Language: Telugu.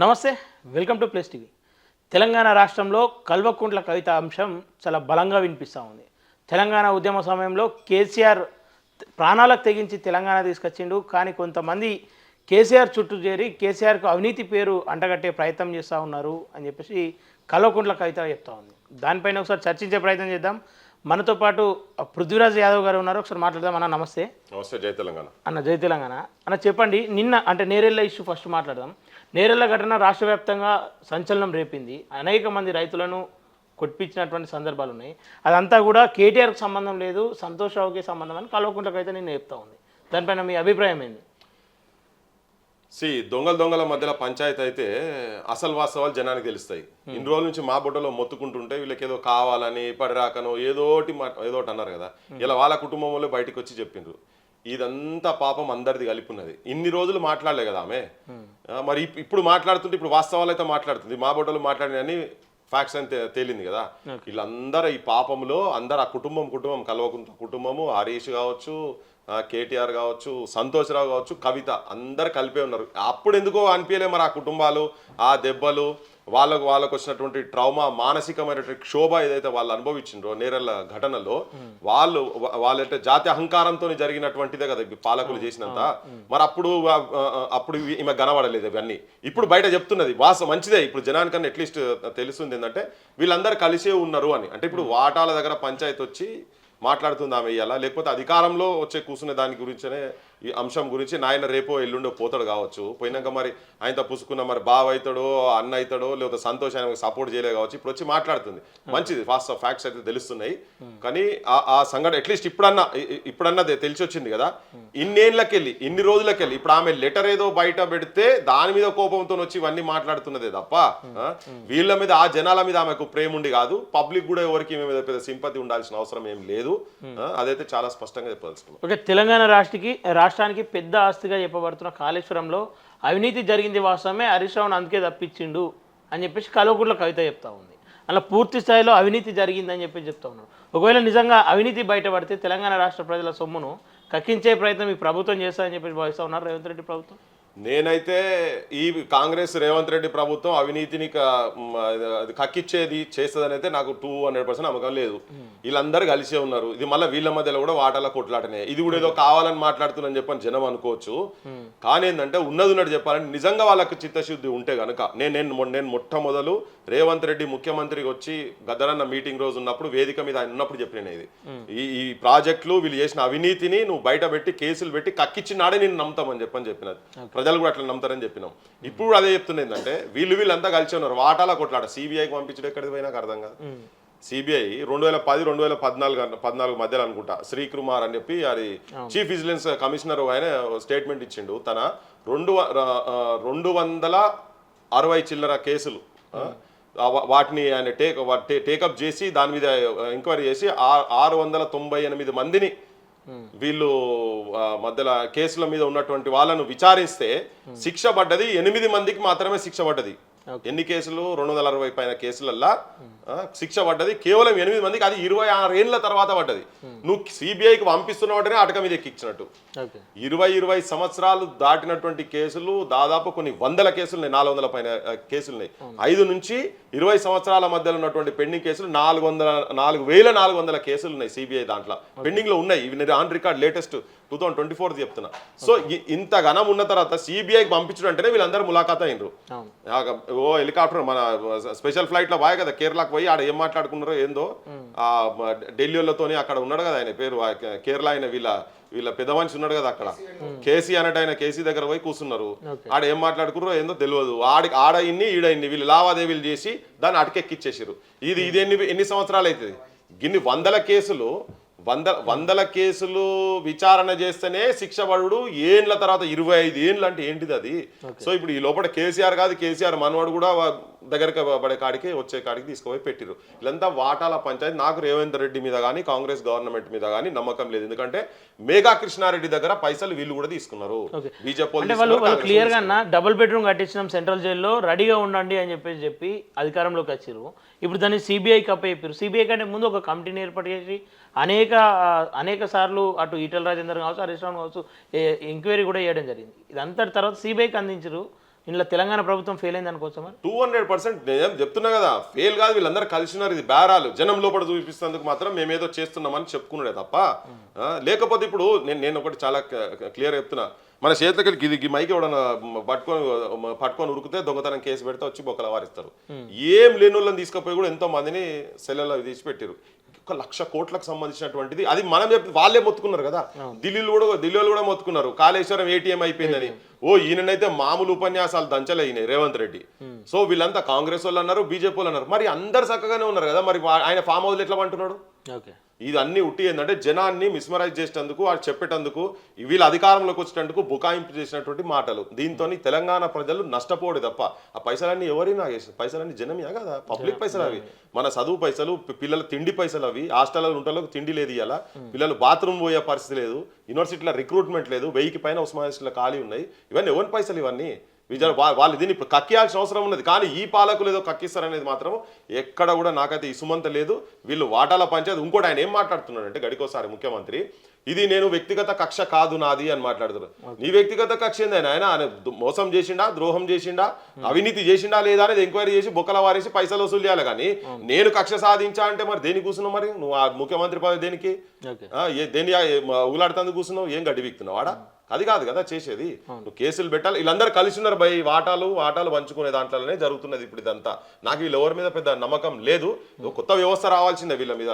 నమస్తే welcome to place TV. Telangana రాష్ట్రంలో కల్వకుంట్ల కవిత అంశం చాలా బలంగా వినిపిస్తూ ఉంది. తెలంగాణ ఉద్యమ సమయంలో కేసీఆర్ ప్రాణాలకు తెగించి తెలంగాణ తీసుకొచ్చిండు. కానీ కొంతమంది కేసీఆర్ చుట్టూ చేరి కేసీఆర్కు అవినీతి పేరు అంటగట్టే ప్రయత్నం చేస్తూ ఉన్నారు అని చెప్పేసి కల్వకుంట్ల కవిత చెప్తా ఉంది. దానిపైన ఒకసారి చర్చించే ప్రయత్నం చేద్దాం. మనతో పాటు పృథ్వీరాజ్ యాదవ్ గారు ఉన్నారు. ఒకసారి మాట్లాడదాం అన్న నమస్తే. నమస్తే జై తెలంగాణ. అన్న జై తెలంగాణ. అన్న చెప్పండి నిన్న అంటే నేరెళ్ళ ఇష్యూ ఫస్ట్ మాట్లాడదాం. నేరెళ్ళ ఘటన రాష్ట్ర వ్యాప్తంగా సంచలనం రేపింది. అనేక మంది రైతులను కొట్టించినటువంటి సందర్భాలు ఉన్నాయి. అదంతా కూడా కేటీఆర్కి సంబంధం లేదు సంతోష్ రావుకి సంబంధం అని కల్వకుంట్లకి అయితే నేను చెప్తా ఉంది. దానిపైన మీ అభిప్రాయం ఏంది? సి దొంగల దొంగల మధ్యలో పంచాయతీ అయితే అసలు వాస్తవాలు జనానికి తెలుస్తాయి. ఇన్ని రోజుల నుంచి మా బుట్టలో మొత్తుకుంటుంటే వీళ్ళకి ఏదో కావాలని పడిరాకనో ఏదోటి ఏదోటి అన్నారు కదా. ఇలా వాళ్ళ కుటుంబం వాళ్ళు బయటకు వచ్చి చెప్పిండ్రు. ఇదంతా పాపం అందరిది కలిపి ఉన్నది ఇన్ని రోజులు మాట్లాడలే కదా ఆమె. మరి ఇప్- ఇప్పుడు మాట్లాడుతుంటే ఇప్పుడు వాస్తవాలు అయితే మాట్లాడుతుంది. మా బొట్టలు మాట్లాడినని ఫ్యాక్ట్స్ అని తేలింది కదా. వీళ్ళందరూ ఈ పాపంలో అందరు ఆ కుటుంబం కుటుంబం కల్వకుంట్ల కుటుంబము హరీష్ కావచ్చు కేటీఆర్ కావచ్చు సంతోష్రావు కావచ్చు కవిత అందరు కలిపే ఉన్నారు. అప్పుడు ఎందుకో అనిపించలే మరి ఆ కుటుంబాలు ఆ దెబ్బలు వాళ్ళకు వాళ్ళకు వచ్చినటువంటి ట్రౌమా మానసికమైనటువంటి క్షోభ ఏదైతే వాళ్ళు అనుభవించిండ్రో నేరల ఘటనలో వాళ్ళు వా- వాళ్ళంటే జాతి అహంకారంతో జరిగినటువంటిదే కదా పాలకులు చేసినంత. మరి అప్పుడు అప్పుడు ఈమె కనబడలేదు ఇవన్నీ. ఇప్పుడు బయట చెప్తున్నది వాస మంచిదే. ఇప్పుడు జనానికన్నా అట్లీస్ట్ తెలుస్తుంది ఏంటంటే వీళ్ళందరూ కలిసే ఉన్నారు అని. అంటే ఇప్పుడు వాటాల దగ్గర పంచాయతీ వచ్చి మాట్లాడుతుంది ఆమె ఇవ్వాలా లేకపోతే అధికారంలో వచ్చే కూర్చునే దాని గురించనే ఈ అంశం గురించి నాయన రేపో ఎల్లుండో పోతాడు కావచ్చు. పోయినాక మరి ఆయనతో పుసుకున్న మరి బావ అవుతాడో అన్న అవుతాడో లేకపోతే సంతోష్ ఆయన సపోర్ట్ చేయలే కావచ్చు. ఇప్పుడు వచ్చి మాట్లాడుతుంది. మంచిది. ఫాస్ట్ ఫ్యాక్ట్స్ అయితే తెలుస్తున్నాయి. కానీ ఆ- ఆ సంఘటన అట్లీస్ట్ ఇప్పుడన్నా ఇప్పుడన్నా తెలిసి వచ్చింది కదా. ఇన్నేళ్ళకెళ్ళి ఇన్ని రోజులకెళ్ళి ఇప్పుడు ఆమె లెటర్ ఏదో బయట పెడితే దాని మీద కోపంతో వచ్చి ఇవన్నీ మాట్లాడుతున్నదే తప్ప వీళ్ళ మీద ఆ జనాల మీద ఆమెకు ప్రేమ ఉండి కాదు. పబ్లిక్ కూడా ఎవరికి మీద పెద్ద సింపతి ఉండాల్సిన అవసరం ఏం లేదు. అదైతే చాలా స్పష్టంగా చెప్పదలుచుకున్నాం. తెలంగాణ రాష్ట్రకి రాష్ట్రానికి పెద్ద ఆస్తిగా చెప్పబడుతున్న కాళేశ్వరంలో అవినీతి జరిగింది వాస్తవమే హరీష్ అందుకే తప్పించిండు అని చెప్పేసి కల్వకుంట్ల కవిత చెప్తా ఉంది. అలా పూర్తి స్థాయిలో అవినీతి జరిగిందని చెప్పి చెప్తా ఉన్నాడు ఒకవేళ నిజంగా అవినీతి బయటపడితే తెలంగాణ రాష్ట్ర ప్రజల సొమ్మును కక్కించే ప్రయత్నం ఈ ప్రభుత్వం చేస్తారని చెప్పి భావిస్తూ ఉన్నారు రేవంత్ రెడ్డి ప్రభుత్వం. నేనైతే ఈ కాంగ్రెస్ రేవంత్ రెడ్డి ప్రభుత్వం అవినీతిని కక్కిచ్చేది చేస్తుందని అయితే నాకు టూ హండ్రెడ్ పర్సెంట్ నమ్మకం లేదు. వీళ్ళందరూ కలిసే ఉన్నారు. ఇది మళ్ళీ వీళ్ళ మధ్యలో కూడా వాటాల కొట్లాటనే. ఇది కూడా ఏదో కావాలని మాట్లాడుతుందని చెప్పని జనం అనుకోవచ్చు. కానీ ఏంటంటే ఉన్నది ఉన్నట్టు చెప్పాలంటే నిజంగా వాళ్ళకి చిత్తశుద్ధి ఉంటే గనుక నేను నేను నేను మొట్టమొదలు రేవంత్ రెడ్డి ముఖ్యమంత్రికి వచ్చి గద్దరన్న మీటింగ్ రోజు ఉన్నప్పుడు వేదిక మీద ఆయన ఉన్నప్పుడు చెప్పిన ఇది. ఈ ఈ ప్రాజెక్టులు వీళ్ళు చేసిన అవినీతిని నువ్వు బయట పెట్టి కేసులు పెట్టి కక్కిచ్చినాడే నేను నమ్ముతామని చెప్పని చెప్పినది. ప్రజలు కూడా అట్లా నమ్ముతారని చెప్పినాం. ఇప్పుడు అదే చెప్తున్నా ఏంటంటే వీళ్ళు వీళ్ళంతా కలిసి ఉన్నారు. వాటాల కొట్లాట. సిబిఐకి పంపించడం ఎక్కడికి పోయినా అర్థం కాదు. సిబిఐ రెండు వేల పది రెండు వేల పద్నాలుగు పద్నాలుగు మధ్యలో అనుకుంటా. శ్రీకుమార్ అని చెప్పి అది చీఫ్ విజిలెన్స్ కమిషనర్ ఆయన స్టేట్మెంట్ ఇచ్చిండు. తన రెండు రెండు వందల అరవై చిల్లర కేసులు వాటిని ఆయన టేక్ టేకప్ చేసి దాని మీద ఎంక్వైరీ చేసి ఆరు వందల తొంభై ఎనిమిది మందిని వీళ్ళు మధ్యలో కేసుల మీద ఉన్నటువంటి వాళ్ళను విచారిస్తే శిక్ష పడ్డది ఎనిమిది మందికి మాత్రమే శిక్ష పడ్డది. ఎన్ని కేసులు? రెండు వందల అరవై పైన కేసులల్లా శిక్ష పడ్డది. కేవలం ఎనిమిది మందికి అది ఇరవై ఆరు ఏళ్ళ తర్వాత పడ్డది. నువ్వు సిబిఐకి పంపిస్తున్నావంటేనే అటక మీద ఎక్కించినట్టు ఇరవై ఇరవై సంవత్సరాలు దాటినటువంటి కేసులు దాదాపు కొన్ని వందల కేసులు నాలుగు వందల పైన ఆ, కేసులు ఉన్నాయి ఐదు నుంచి ఇరవై సంవత్సరాల మధ్యలో ఉన్నటువంటి పెండింగ్ కేసులు నాలుగు వందల నాలుగు వేల నాలుగు వందల కేసులు ఉన్నాయి సిబిఐ దాంట్లో. పెండింగ్లో ఉన్నాయి. ఇవి on record latest two thousand twenty four చెప్తున్నా. సో ఇంత ఘనం ఉన్న తర్వాత సిబిఐకి పంపించడం అంటేనే వీళ్ళందరూ ములాఖాత్ అయినరు. ఓ హెలికాప్టర్ మన స్పెషల్ ఫ్లైట్లో పోయి కదా కేరళకు పోయి ఆడ ఏం మాట్లాడుకున్నారో ఏందో ఆ ఢిల్లీలతోని అక్కడ ఉన్నాడు కదా ఆయన పేరు కేరళ ఆయన వీళ్ళ వీళ్ళ పెద్ద మనిషి ఉన్నాడు కదా అక్కడ. కేసీ అన్నట్టు ఆయన కేసీ దగ్గర పోయి కూర్చున్నారు ఆడ ఏం మాట్లాడుకున్నారో ఏందో తెలియదు ఆడి ఆడ ఇన్ని ఈడ ఇన్ని వీళ్ళు లావాదేవీలు చేసి దాన్ని అటకెక్కిచ్చేసారు ఇది ఇది ఎన్ని ఎన్ని సంవత్సరాలు అవుతుంది గిన్ని వందల కేసులు వంద వందల కేసులు విచారణ చేస్తేనే శిక్ష పడుడు. ఏండ్ల తర్వాత ఇరవై ఐదు ఏండ్లు అంటే ఏంటిది అది? సో ఇప్పుడు ఈ లోపల కేసీఆర్ కాదు కేసీఆర్ మనవాడు కూడా దగ్గరికి పడే కాడికి వచ్చే కాడికి తీసుకుపోయి పెట్టిరు వీళ్ళంతా వాటాల పంచాయతీ. నాకు రేవంత్ రెడ్డి మీద కానీ కాంగ్రెస్ గవర్నమెంట్ మీద కానీ నమ్మకం లేదు. ఎందుకంటే మేఘా కృష్ణారెడ్డి దగ్గర పైసలు వీళ్ళు కూడా తీసుకున్నారు. బీజేపీ అంటే వాళ్ళు వాళ్ళు క్లియర్గా డబుల్ బెడ్రూమ్ కట్టించినాం సెంట్రల్ జైల్లో రెడీగా ఉండండి అని చెప్పేసి చెప్పి అధికారంలోకి వచ్చారు ఇప్పుడు దాన్ని సిబిఐకి అప్పచెప్పారు సిబిఐ కంటే ముందు ఒక కమిటీని ఏర్పాటు చేసి అనేక అనేక సార్లు అటు ఈటల రాజేందర్ కావచ్చు హరీష్ రావు కావచ్చు ఎంక్వైరీ కూడా చేయడం జరిగింది. ఇదంతా తర్వాత సిబిఐకి అందించారు ఇందులో తెలంగాణ ప్రభుత్వం ఫెయిల్ అయింది అనుకోవచ్చా టూ హండ్రెడ్ పర్సెంట్ నేను చెప్తున్నా కదా ఫెయిల్ కాదు వీళ్ళందరూ కలిసి ఉన్నారు ఇది బేరాలు. జనం లోపల చూపిస్తేందుకు మాత్రం మేమేదో చేస్తున్నామని చెప్పుకున్నాడే తప్ప లేకపోతే ఇప్పుడు నేను నేను ఒకటి చాలా క్లియర్ చెప్తున్నా. మన చేతులకి ఇది మైక్ ఎవడన్నా పట్టుకొని పట్టుకొని ఉరికితే దొంగతనం కేసు పెడితే వచ్చి బొక్కల వారిస్తారు. ఏం లేని వాళ్ళని తీసుకుపోయి కూడా ఎంతో మందిని సెల్లెల్లో తీసి పెట్టారు ఒక లక్ష కోట్లకు సంబంధించినటువంటిది. అది మనం చెప్పి వాళ్ళే మొత్తుకున్నారు కదా. ఢిల్లీలో కూడా ఢిల్లీలో కూడా మొత్తుకున్నారు. కాళేశ్వరం ఏటీఎం అయిపోయిందని. ఓ ఈయననైతే మామూలు ఉపన్యాసాలు దంచలే ఈయన రేవంత్ రెడ్డి. సో వీళ్ళంతా కాంగ్రెస్ వాళ్ళు అన్నారు బీజేపీ వాళ్ళు అన్నారు మరి అందరు చక్కగానే ఉన్నారు కదా. మరి ఆయన ఫామ్ హౌస్ ఎట్లా అంటున్నాడు ఇది అన్ని ఉట్టి ఏంటంటే జనాన్ని మిస్మరైజ్ చేసేటందుకు వాడు చెప్పేటందుకు వీళ్ళు అధికారంలోకి వచ్చేటందుకు బుకాయింపు చేసినటువంటి మాటలు. దీంతో తెలంగాణ ప్రజలు నష్టపోడు తప్ప. ఆ పైసలన్నీ ఎవరైనా పైసలన్నీ జనమే కదా? పబ్లిక్ పైసలు అవి. మన చదువు పైసలు పిల్లల తిండి పైసలు అవి. హాస్టల్లో ఉంటలకు తిండి లేదు ఇలా పిల్లలు బాత్రూమ్ పోయే పరిస్థితి లేదు. యూనివర్సిటీలో రిక్రూట్మెంట్ లేదు. వెయ్యికి పైన ఉస్మానియాలో ఖాళీ ఉన్నాయి. ఇవన్నీ ఎవరి పైసలు ఇవన్నీ? విజయ వాళ్ళు దీన్ని ఇప్పుడు కక్కియాల్సిన అవసరం ఉన్నది. కానీ ఈ పాలకులు ఏదో కక్కిస్తారనేది మాత్రం ఎక్కడ కూడా నాకైతే ఇసుమంత లేదు. వీళ్ళు వాటాల పంచాయతీ ఇంకోటి ఆయన ఏం మాట్లాడుతున్నాడంటే గడికోసారి ముఖ్యమంత్రి ఇది నేను వ్యక్తిగత కక్ష కాదు నాది అని మాట్లాడుతున్నాడు నీ వ్యక్తిగత కక్ష ఏందని ఆయన? ఆయన మోసం చేసిండా? ద్రోహం చేసిండా? అవినీతి చేసిండా లేదా అనేది ఎంక్వైరీ చేసి బొక్కల వారేసి పైసలు వసూలు చేయాలి కానీ నేను కక్ష సాధించా అంటే మరి దేని కూర్చున్నావు మరి? నువ్వు ఆ ముఖ్యమంత్రి పదవి దేనికి? దేని ఉగులాడుతందుకు కూర్చున్నావు? ఏం గడ్డి వీక్తున్నావు వాడా అది కాదు కదా చేసేది. నువ్వు కేసులు పెట్టాలి. వీళ్ళందరూ కలిసి ఉన్నారు బై వాటాలు వాటాలు పంచుకునే దాంట్లోనే జరుగుతున్నది ఇప్పుడు ఇదంతా. నాకు వీళ్ళు ఎవరి మీద పెద్ద నమ్మకం లేదు. కొత్త వ్యవస్థ రావాల్సిందే వీళ్ళ మీద.